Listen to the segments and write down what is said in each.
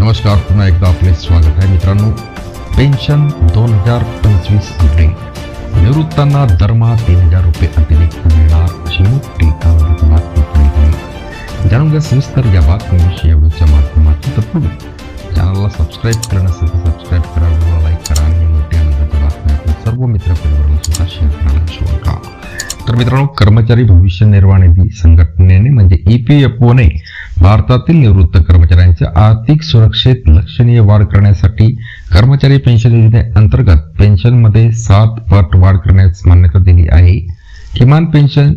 नमस्कार पुन्हा एकदा आपले स्वागत आहे मित्रांनो. पेन्शन दोन हजार पंचवीस अपडेट निवृत्तांना दरमहा तीन हजार रुपये अतिरिक्त मिळणार अशी मोठी बातमी जाणून घ्या सविस्तर या बातमीविषयी एवढ्याच्या माध्यमातून तत्पूर्वी चॅनलला सबस्क्राईब करण्यासाठी सबस्क्राईब करा तर मित्रांनो कर्मचारी भविष्य निर्वाह निधी संघटनेने म्हणजे E ईपीएफओने भारतातील निवृत्त कर्मचाऱ्यांच्या आर्थिक सुरक्षेत लक्षणीय वाढ करण्यासाठी कर्मचारी पेन्शन योजनेअंतर्गत पेन्शनमध्ये सात पट वाढ करण्यास मान्यता दिली आहे. किमान पेन्शन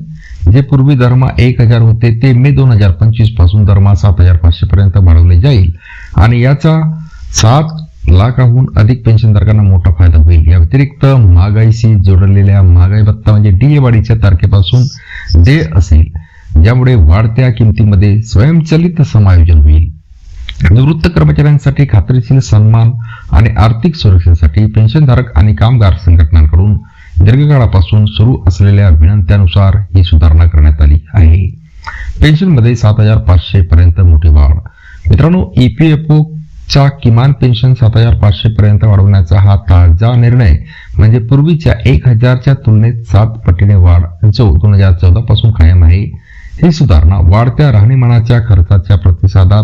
जे पूर्वी दरमहा एक हजार होते ते मे दोन हजार पंचवीसपासून दरमहा सात हजार पाचशे पर्यंत वाढवले जाईल. आणि याचा सात लाखाहून अधिक पेन्शनधारकांना मोठा फायदा होईल. या व्यतिरिक्त महागाईशी जोडलेल्या महागाई भत्ता म्हणजे डीए वाढीच्या तारखेपासून दे असेल ज्यामुळे वाढत्या किमतीमध्ये स्वयंचलित समायोजन होईल. निवृत्त कर्मचाऱ्यांसाठी खात्रीशीर सन्मान आणि आर्थिक सुरक्षेसाठी पेन्शनधारक आणि कामगार संघटनांकडून दीर्घकाळापासून सुरू असलेल्या विनंत्यानुसार ही सुधारणा करण्यात आली आहे. पेन्शनमध्ये सात हजार पाचशे पर्यंत मोठी वाढ. मित्रांनो ईपीएफओ च्या किमान पेन्शन सात हजार पाचशे पर्यंत वाढवण्याचा हा ताजा निर्णय. म्हणजे पूर्वीच्या एक हजारच्या तुलनेत सात पटीने वाढ जो दोन हजार चौदा पासून कायम आहे ही सुधारणा वाढत्या राहणीमानाच्या खर्चाच्या प्रतिसादात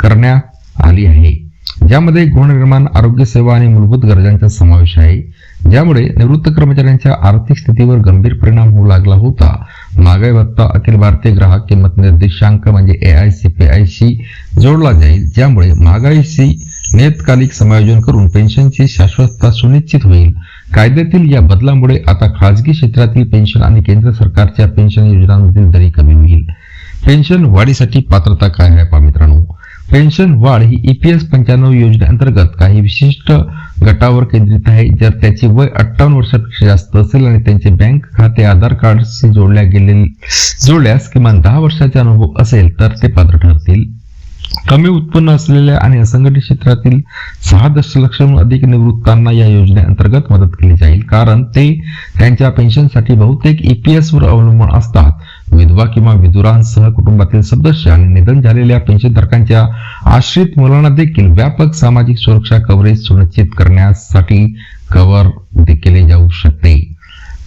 करण्यात आली आहे. ज्यामध्ये गृहनिर्माण आरोग्य सेवा आणि मूलभूत गरजांचा समावेश आहे. ज्यामुळे निवृत्त कर्मचाऱ्यांच्या आर्थिक स्थितीवर गंभीर परिणाम होऊ लागला होता. महागाई भत्ता अखिल भारतीय ग्राहक किंमत निर्देशांक म्हणजे A I C P I C जोडला जाईल. ज्यामुळे महागाईशी नियतकालिक समायोजन करून पेन्शनची शाश्वतता सुनिश्चित होईल. कायद्यातील या बदलामुळे आता खाजगी क्षेत्रातील पेन्शन आणि केंद्र सरकारच्या पेन्शन योजनांमधील दरी कमी होईल. पेन्शन वाढीसाठी पात्रता काय आहे पहा मित्रांनो? पेन्शन वाढ ही ईपीएस पंच्याण्णव योजनेअंतर्गत काही विशिष्ट गटावर केंद्रित आहे. जर त्याचे वय अठ्ठावन्न वर्षापेक्षा जास्त असेल आणि त्यांचे बँक खाते आधार कार्डशी जोडल्या गेले जोडल्यास किमान दहा वर्षाचा अनुभव असेल तर ते पात्र ठरतील. कमी उत्पन्न असलेल्या आणि असंघटित क्षेत्रातील सहा दशलक्षाहून अधिक निवृत्तांना या योजनेअंतर्गत मदत केली जाईल. कारण ते त्यांच्या पेन्शनसाठी बहुतेक ईपीएस वर अवलंबून असतात. विधवा किंवा विदुरांसह कुटुंबातील सदस्य आणि निधन झालेल्या पेन्शनधारकांच्या आश्रित मुलांना देखील व्यापक सामाजिक सुरक्षा कव्हरेज सुनिश्चित करण्यासाठी कव्हर केले जाऊ शकते.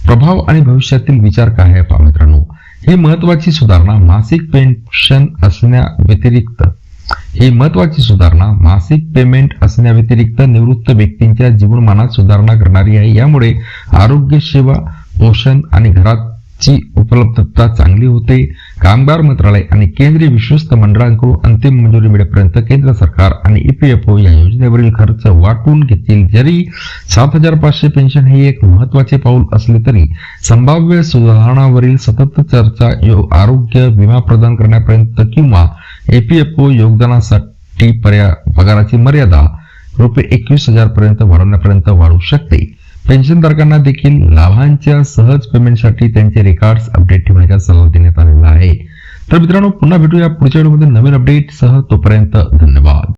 प्रभाव आणि भविष्यातील विचार काय आहे पहा मित्रांनो? ही महत्वाची सुधारणा मासिक पेन्शन असण्या व्यतिरिक्त ही महत्वाची सुधारणा मासिक पेमेंट असण्याव्यतिरिक्त निवृत्त व्यक्तींच्या जीवनमानात सुधारणा करणारी आहे. यामुळे आरोग्य सेवा पोषण आणि घरात ची उपलब्धता चांगली होते. कामगार मंत्रालय आणि केंद्रीय विश्वस्त मंडळांकडून अंतिम मंजुरी मिळेपर्यंत केंद्र सरकार आणि ईपीएफओ या योजनेवरील खर्च वाटून घेतील. जरी सात हजार पाचशे पेन्शन हे एक महत्त्वाचे पाऊल असले तरी संभाव्य सुधारणावरील सतत चर्चा यो- आरोग्य विमा प्रदान करण्यापर्यंत किंवा एपीएफओ योगदानासाठी पर्या पगाराची मर्यादा रुपये एकवीस हजार पर्यंत वाढवण्यापर्यंत वाढू शकते. पेन्शनधारकांना देखील लाभांच्या सहज पेमेंटसाठी त्यांचे रेकॉर्ड्स अपडेट ठेवण्याचा सल्ला देण्यात आलेला आहे. तर मित्रांनो पुन्हा भेटूया पुढच्या व्हिडिओमध्ये नवीन अपडेट सह. तोपर्यंत धन्यवाद.